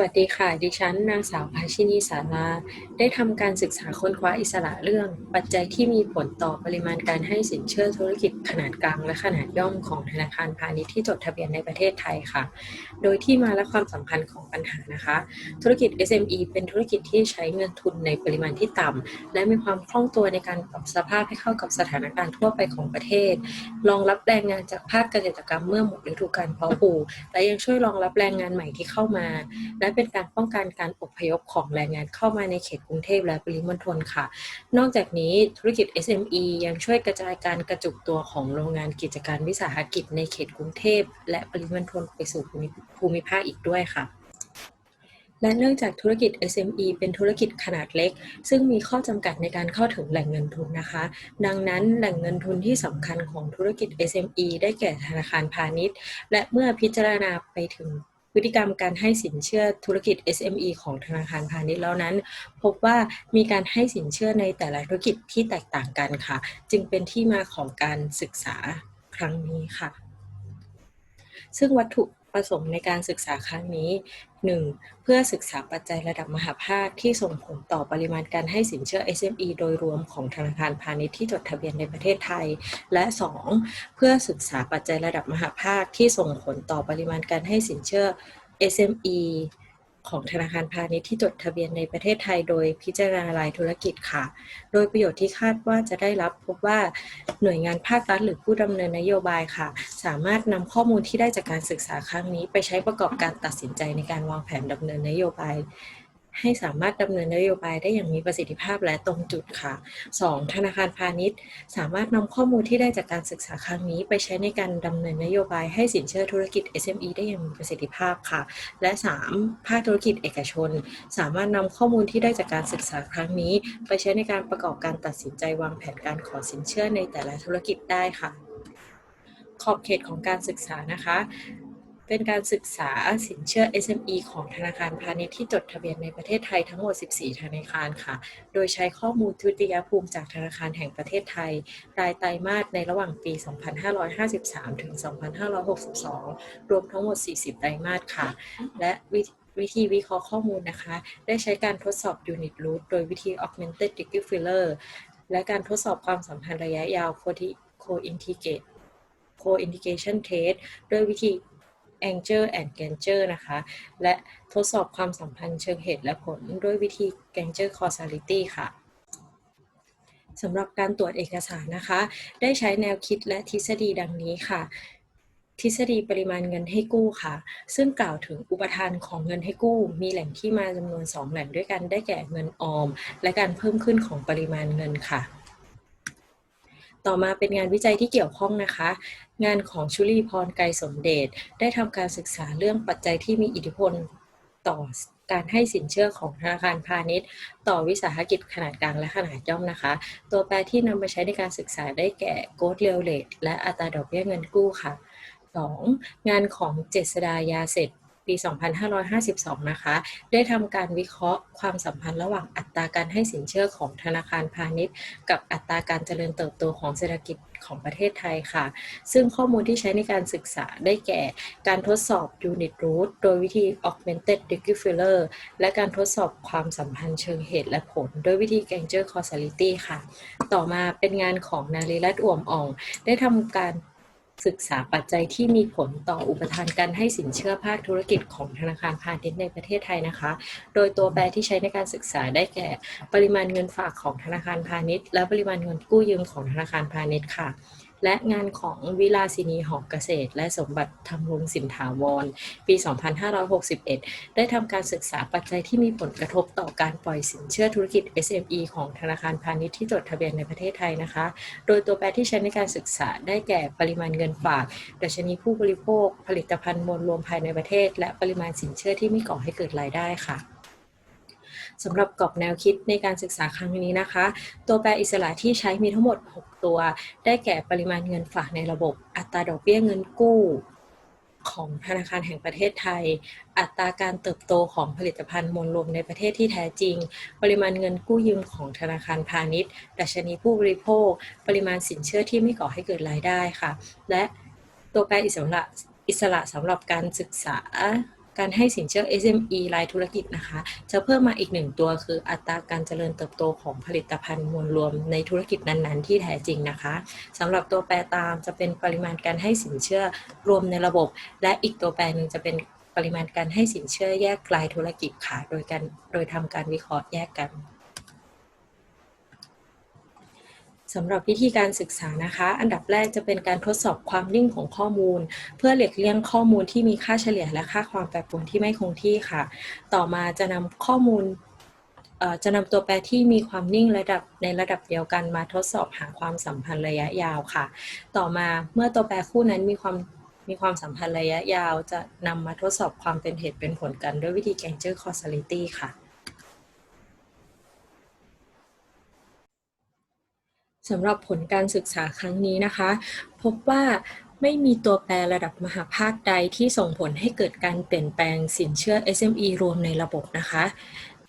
วัสดีค่ะ ดิฉัน นางสาวภาชินีสาราได้ทำการศึกษาค้นคว้าอิสระเรื่อง ปัจจัยที่มีผลต่อปริมาณการให้สินเชื่อธุรกิจขนาดกลางและขนาดย่อมของธนาคารพาณิชย์ที่จดทะเบียนในประเทศไทยค่ะ โดยที่มาและความสำคัญของปัญหานะคะ ธุรกิจ SME เป็นธุรกิจที่ใช้เงินทุนในปริมาณที่ต่ำและมีความคล่องตัวในการปรับสภาพให้เข้ากับสถานการณ์ทั่วไปของประเทศ รองรับแรงงานจากภาคเกษตรกรรมเมื่อหมดฤดูกาลเพาะปลูกและยังช่วยรองรับแรงงานใหม่ที่เข้ามาและและเป็นการป้องกันการอพยพของแรงงานเข้ามาในเขตกรุงเทพและปริมณฑลค่ะ นอกจากนี้ธุรกิจ SME ยังช่วยกระจายการกระจุกตัวของโรงงานกิจการวิสาหกิจในเขตกรุงเทพและปริมณฑลไปสู่ภูมิภาคอีกด้วยค่ะและเนื่องจากธุรกิจ SME เป็นธุรกิจขนาดเล็ก ซึ่งมีข้อจำกัดในการเข้าถึงแหล่งเงินทุนนะคะ ดังนั้นแหล่งเงินทุนที่สำคัญของธุรกิจ SME ได้แก่ธนาคารพาณิชย์ และเมื่อพิจารณาไปถึง พฤติกรรมการให้สินเชื่อธุรกิจ SME ของธนาคารพาณิชย์แล้วนั้น พบว่ามีการให้สินเชื่อในแต่ละธุรกิจที่แตกต่างกันค่ะ จึงเป็นที่มาของการศึกษาครั้งนี้ค่ะ ซึ่งวัตถุ ประสงค์ในการศึกษาครั้งนี้ 1. เพื่อศึกษาปัจจัยระดับมหาภาคที่ส่งผลต่อปริมาณการให้สินเชื่อ SME โดยรวมของธนาคารพาณิชย์ที่จดทะเบียนในประเทศไทย และ 2. เพื่อศึกษาปัจจัยระดับมหาภาคที่ส่งผลต่อปริมาณการให้สินเชื่อ SME ของธนาคารพาณิชย์ที่จดทะเบียนในประเทศไทยโดยพิจารณารายธุรกิจค่ะ โดยประโยชน์ที่คาดว่าจะได้รับพบว่าหน่วยงานภาครัฐหรือผู้ดำเนินนโยบายค่ะ สามารถนำข้อมูลที่ได้จากการศึกษาครั้งนี้ ไปใช้ประกอบการตัดสินใจในการวางแผนดำเนินนโยบาย ให้สามารถดำเนินนโยบายได้อย่างมีประสิทธิภาพและตรงจุดค่ะ 2. ธนาคารพาณิชย์ สามารถนำข้อมูลที่ได้จากการศึกษาครั้งนี้ ไปใช้ในการดำเนินนโยบายให้สินเชื่อธุรกิจ SME ได้อย่างมีประสิทธิภาพค่ะ และ 3. ภาคธุรกิจเอกชน สามารถนำข้อมูลที่ได้จากการศึกษาครั้งนี้ ไปใช้ในการประกอบการตัดสินใจวางแผนการขอสินเชื่อในแต่ละธุรกิจได้ค่ะ ขอบเขตของการศึกษานะคะ เป็นการศึกษาสินเชื่อ SME ของธนาคารพาณิชย์ที่จดทะเบียนในประเทศไทยทั้งหมด 14 ธนาคารค่ะ โดยใช้ข้อมูลทุติยภูมิจากธนาคารแห่งประเทศไทย รายไตรมาสในระหว่างปี 2553 ถึง 2562 รวมทั้งหมด 40 ไตรมาสค่ะ และวิวิธีวิเคราะห์ข้อมูลนะคะ ได้ใช้การทดสอบ Unit Root โดยวิธี Augmented Degree Filler และการทดสอบความสัมพันธ์ระยะยาว Co-integrate Co-integration Test ด้วยวิธี Anger and Ganger นะคะ และทดสอบความสัมพันธ์เชิงเหตุและผลด้วยวิธี Ganger Causality ค่ะสำหรับการตรวจเอกสารนะคะ ได้ใช้แนวคิดและทฤษฎีดังนี้ค่ะ ทฤษฎีปริมาณเงินให้กู้ค่ะ ซึ่งกล่าวถึงอุปทานของเงินให้กู้ มีแหล่งที่มาจำนวน 2 แหล่งด้วยกันได้แก่เงินออม และการเพิ่มขึ้นของปริมาณเงินค่ะ ต่อมาเป็นงานวิจัยที่เกี่ยวข้องนะคะ งานของชุลีพรไกรสมเดชได้ทำการศึกษาเรื่องปัจจัยที่มีอิทธิพลต่อการให้สินเชื่อของธนาคารพาณิชย์ ต่อวิสาหกิจขนาดกลางและขนาดย่อมนะคะ ตัวแปรที่นำไปใช้ในการศึกษาได้แก่โกดเรียลเลตและอัตราดอกเบี้ยเงินกู้ค่ะ 2. งานของเจษดายาเสร็จ ปี 2552 นะคะ ได้ทำการวิเคราะห์ความสัมพันธ์ระหว่างอัตราการให้สินเชื่อของธนาคารพาณิชย์ กับอัตราการเจริญเติบโตของเศรษฐกิจของประเทศไทยค่ะ ซึ่งข้อมูลที่ใช้ในการศึกษาได้แก่ การทดสอบ Unit Root โดยวิธี Augmented Degree Filler และการทดสอบความสัมพันธ์เชิงเหตุและผล โดยวิธี Ganger Causality ค่ะ ต่อมาเป็นงานของนารีรัตน์อ่วมอ่อง ได้ทำการ ศึกษาปัจจัยที่มีผลต่ออุปทานการให้สินเชื่อภาคธุรกิจของธนาคารพาณิชย์ในประเทศไทยนะคะ โดยตัวแปรที่ใช้ในการศึกษาได้แก่ ปริมาณเงินฝากของธนาคารพาณิชย์ และปริมาณเงินกู้ยืมของธนาคารพาณิชย์ค่ะ และงานของวิลาสินีหอเกษตร และสมบัติธรรมรงสินถาวร ปี 2561 ได้ทำการศึกษาปัจจัยที่มีผลกระทบต่อการปล่อยสินเชื่อธุรกิจ SME ของธนาคารพาณิชย์ที่จดทะเบียนในประเทศไทยนะคะ โดยตัวแปรที่ใช้ในการศึกษาได้แก่ปริมาณเงินฝากดัชนีผู้บริโภค ผลิตภัณฑ์มวลรวมภายในประเทศ และปริมาณสินเชื่อที่ไม่ก่อให้เกิดรายได้ค่ะ สำหรับกรอบแนวคิดในการศึกษาครั้งนี้นะคะ ตัวแปรอิสระที่ใช้มีทั้งหมด 6 ตัว ได้แก่ปริมาณเงินฝากในระบบ อัตราดอกเบี้ยเงินกู้ของธนาคารแห่งประเทศไทย อัตราการเติบโตของผลิตภัณฑ์มวลรวมในประเทศที่แท้จริง ปริมาณเงินกู้ยืมของธนาคารพาณิชย์ ดัชนีผู้บริโภค ปริมาณสินเชื่อที่ไม่ก่อให้เกิดรายได้ค่ะ และตัวแปรอิสระอิสระสำหรับการศึกษา การให้สินเชื่อ SME รายธุรกิจนะคะ จะเพิ่มมาอีกหนึ่งตัวคืออัตราการเจริญเติบโตของผลิตภัณฑ์มวลรวมในธุรกิจนั้นๆ ที่แท้จริงนะคะสำหรับตัวแปรตามจะเป็นปริมาณการให้สินเชื่อรวมในระบบ และอีกตัวแปรหนึ่งจะเป็นปริมาณการให้สินเชื่อแยกรายธุรกิจค่ะ โดยการโดยทำการวิเคราะห์แยกกัน สำหรับวิธีการศึกษานะคะ อันดับแรกจะเป็นการทดสอบความนิ่งของข้อมูล เพื่อหลีกเลี่ยงข้อมูลที่มีค่าเฉลี่ยและค่าความแปรปรวนที่ไม่คงที่ค่ะ ต่อมาจะนำข้อมูลจะนำตัวแปรที่มีความนิ่งระดับในระดับเดียวกันมาทดสอบหาความสัมพันธ์ระยะยาวค่ะ ต่อมาเมื่อตัวแปรคู่นั้นมีความมีความสัมพันธ์ระยะยาว จะนำมาทดสอบความเป็นเหตุเป็นผลกันด้วยวิธี Granger causality ค่ะ สำหรับผลการศึกษาครั้งนี้นะคะ พบว่าไม่มีตัวแปรระดับมหาภาคใดที่ส่งผลให้เกิดการเปลี่ยนแปลงสินเชื่อ SME รวมในระบบนะคะ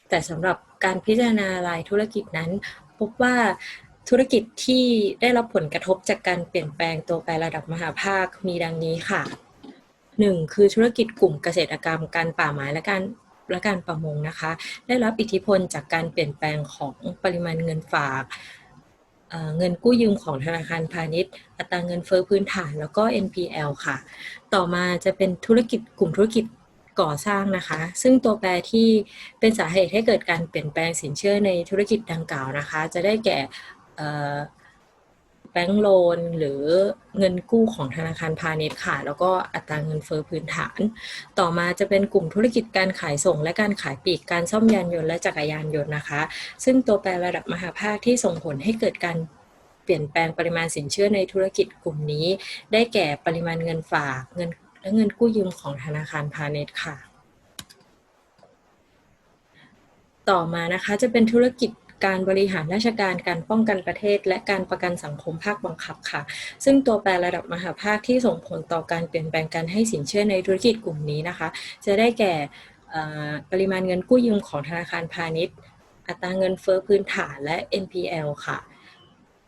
แต่สำหรับการพิจารณารายธุรกิจนั้น พบว่าธุรกิจที่ได้รับผลกระทบจากการเปลี่ยนแปลงตัวแปรระดับมหาภาคมีดังนี้ค่ะ 1. คือธุรกิจกลุ่มเกษตรกรรมการป่าไม้และการและการประมงนะคะ ได้รับอิทธิพลจากการเปลี่ยนแปลงของปริมาณเงินฝาก เงินกู้ยืมของธนาคารพาณิชย์ อัตราเงินเฟ้อพื้นฐานแล้วก็ NPL ค่ะ ต่อมาจะเป็นธุรกิจกลุ่มธุรกิจก่อสร้างนะคะ ซึ่งตัวแปรที่เป็นสาเหตุให้เกิดการเปลี่ยนแปลงสินเชื่อในธุรกิจดังกล่าวนะคะ จะได้แก่ บงก์โลนหรือเงินกู้ของธนาคารพาณิชย์ค่ะ แล้วก็อัตราเงินเฟ้อพื้นฐาน ต่อมาจะเป็นกลุ่มธุรกิจการขายส่ง และการขายปลีกการซ่อมยานยนต์และจักรยานยนต์นะคะ ซึ่งตัวแปรระดับมหาภาคที่ส่งผลให้เกิดการเปลี่ยนแปลงปริมาณสินเชื่อในธุรกิจกลุ่มนี้ ได้แก่ปริมาณเงินฝากเงินและเงินกู้ยืมของธนาคารพาณิชย์ค่ะ ต่อมานะคะจะเป็นธุรกิจ การบริหารราชการการป้องกันประเทศ และการประกันสังคมภาคบังคับค่ะ ซึ่งตัวแปรระดับมหาภาคที่ส่งผลต่อการเปลี่ยนแปลงการให้สินเชื่อในธุรกิจกลุ่มนี้นะคะ จะได้แก่ปริมาณเงินกู้ยืมของธนาคารพาณิชย์ อัตราเงินเฟ้อพื้นฐานและ NPL ค่ะ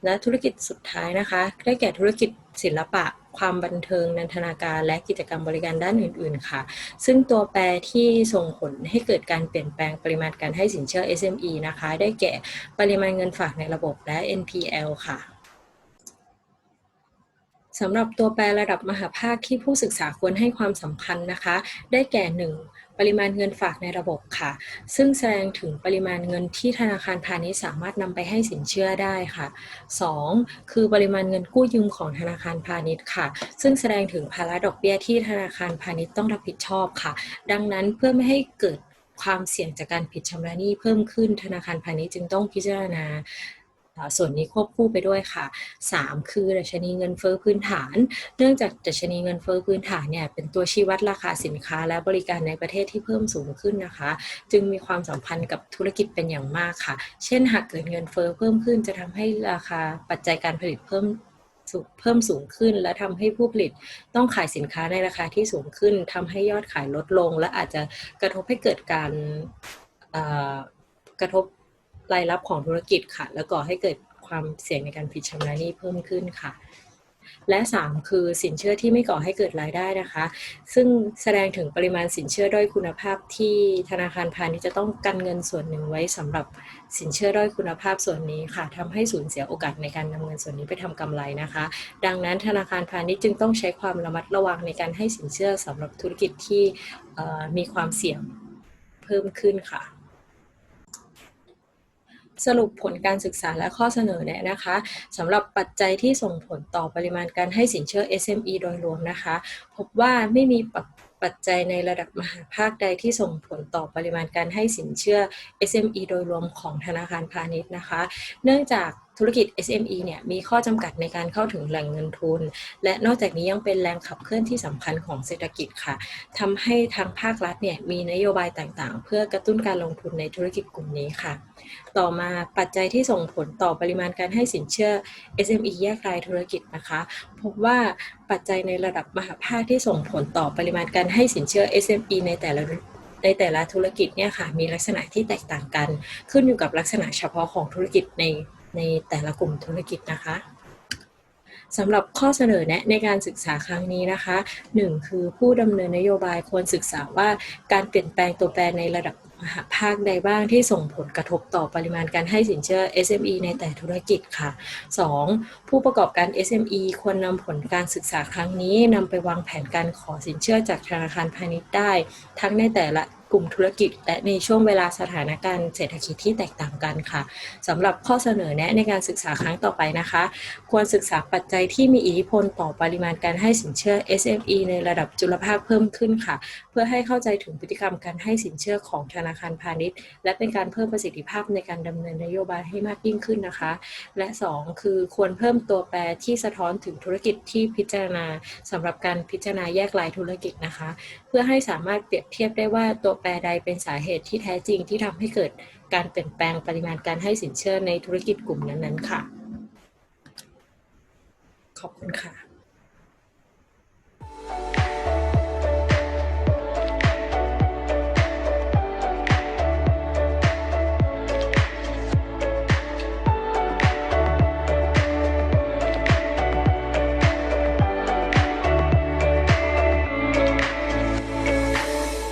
และธุรกิจสุดท้ายนะคะ ได้แก่ธุรกิจศิลปะ ความบันเทิง นันทนาการและกิจกรรมบริการด้านอื่น ๆ ค่ะ ซึ่งตัวแปรที่ส่งผลให้เกิดการเปลี่ยนแปลงปริมาณการให้สินเชื่อ SME นะคะ ได้แก่ปริมาณเงินฝากในระบบและ NPL ค่ะ สำหรับตัวแปรระดับมหาภาคที่ผู้ศึกษาควรให้ความสำคัญนะคะ ได้แก่ 1. ปริมาณเงินฝากในระบบค่ะ ซึ่งแสดงถึงปริมาณเงินที่ธนาคารพาณิชย์สามารถนำไปให้สินเชื่อได้ค่ะ 2. คือปริมาณเงินกู้ยืมของธนาคารพาณิชย์ค่ะ ซึ่งแสดงถึงภาระดอกเบี้ยที่ธนาคารพาณิชย์ต้องรับผิดชอบค่ะ ดังนั้นเพื่อไม่ให้เกิดความเสี่ยงจากการผิดชำระหนี้เพิ่มขึ้นธนาคารพาณิชย์จึงต้องพิจารณาอ่า ส่วนนี้ควบคู่ไปด้วยค่ะ 3 คือดัชนีเงินเฟ้อพื้นฐาน เนื่องจากดัชนีเงินเฟ้อพื้นฐานเนี่ยเป็นตัวชี้วัดราคาสินค้า และบริการในประเทศที่เพิ่มสูงขึ้นนะคะ จึงมีความสัมพันธ์กับธุรกิจเป็นอย่างมากค่ะ เช่น หากเกิดเงินเฟ้อเพิ่มขึ้นจะทำให้ราคาปัจจัยการผลิตเพิ่มสูงเพิ่มสูงขึ้น และทำให้ผู้ผลิตต้องขายสินค้าในราคาที่สูงขึ้นทำให้ยอดขายลดลง และอาจจะกระทบให้เกิดการกระทบ รายรับของธุรกิจค่ะ แล้วก่อให้เกิดความเสี่ยงในการผิดชำระหนี้เพิ่มขึ้นค่ะ และ 3 คือสินเชื่อที่ไม่ก่อให้เกิดรายได้นะคะ ซึ่งแสดงถึงปริมาณสินเชื่อด้อยคุณภาพที่ธนาคารพาณิชย์จะต้องกันเงินส่วนหนึ่งไว้สำหรับสินเชื่อด้อยคุณภาพส่วนนี้ค่ะทำให้สูญเสียโอกาสในการนำเงินส่วนนี้ไปทำกำไรนะคะ ดังนั้นธนาคารพาณิชย์จึงต้องใช้ความระมัดระวังในการให้สินเชื่อสำหรับธุรกิจที่มีความเสี่ยงเพิ่มขึ้นค่ะ สรุปผลการศึกษาและข้อเสนอแนะนะคะสำหรับปัจจัยที่ส่งผลต่อปริมาณการให้สินเชื่อ SME โดยรวมนะคะ พบว่าไม่มีปัจปัจจัยในระดับมหาภาคใดที่ส่งผลต่อปริมาณการให้สินเชื่อ SME โดยรวมของธนาคารพาณิชย์นะคะ เนื่องจาก ธุรกิจ SME เนี่ยมีข้อจำกัดในการเข้าถึงแหล่งเงินทุน และนอกจากนี้ยังเป็นแรงขับเคลื่อนที่สำคัญของเศรษฐกิจค่ะทำให้ทางภาครัฐเนี่ยมีนโยบายต่างๆ เพื่อกระตุ้นการลงทุนในธุรกิจกลุ่มนี้ค่ะ ต่อมาปัจจัยที่ส่งผลต่อปริมาณการให้สินเชื่อ SME แยกรายธุรกิจนะคะ พบว่าปัจจัยในระดับมหาภาคที่ส่งผลต่อปริมาณการให้สินเชื่อ SME ในแต่ละในแต่ละธุรกิจเนี่ยค่ะมีลักษณะที่แตกต่างกัน ขึ้นอยู่กับลักษณะเฉพาะของธุรกิจใน ในแต่ละกลุ่มธุรกิจนะคะสำหรับข้อเสนอแนะในการศึกษาครั้งนี้นะคะ 1. คือผู้ดำเนินนโยบายควรศึกษาว่าการเปลี่ยนแปลงตัวแปรในระดับมหาภาคใดบ้างที่ส่งผลกระทบต่อปริมาณการให้สินเชื่อ SME ในแต่ธุรกิจค่ะ 2. ผู้ประกอบการ SME ควรนำผลการศึกษาครั้งนี้นำไปวางแผนการขอสินเชื่อจากธนาคารพาณิชย์ได้ ทั้งในแต่ละ กลุ่มธุรกิจ และในช่วงเวลาสถานการณ์เศรษฐกิจที่แตกต่างกันค่ะสำหรับข้อเสนอแนะในการศึกษาครั้งต่อไปนะคะ ควรศึกษาปัจจัยที่มีอิทธิพลต่อปริมาณการให้สินเชื่อ SME ในระดับจุลภาคเพิ่มขึ้นค่ะ เพื่อให้เข้าใจถึงพฤติกรรมการให้สินเชื่อของธนาคารพาณิชย์ และเป็นการเพิ่มประสิทธิภาพในการดำเนินนโยบายให้มากยิ่งขึ้นนะคะ และ 2 คือควรเพิ่มตัวแปรที่สะท้อนถึงธุรกิจที่พิจารณาสำหรับการพิจารณาแยกรายธุรกิจนะคะ เพื่อให้สามารถเปรียบเทียบได้ว่าตัวแปรใดเป็นสาเหตุที่แท้จริงที่ทำให้เกิดการเปลี่ยนแปลงปริมาณการให้สินเชื่อในธุรกิจกลุ่มนั้นๆค่ะ ขอบคุณค่ะ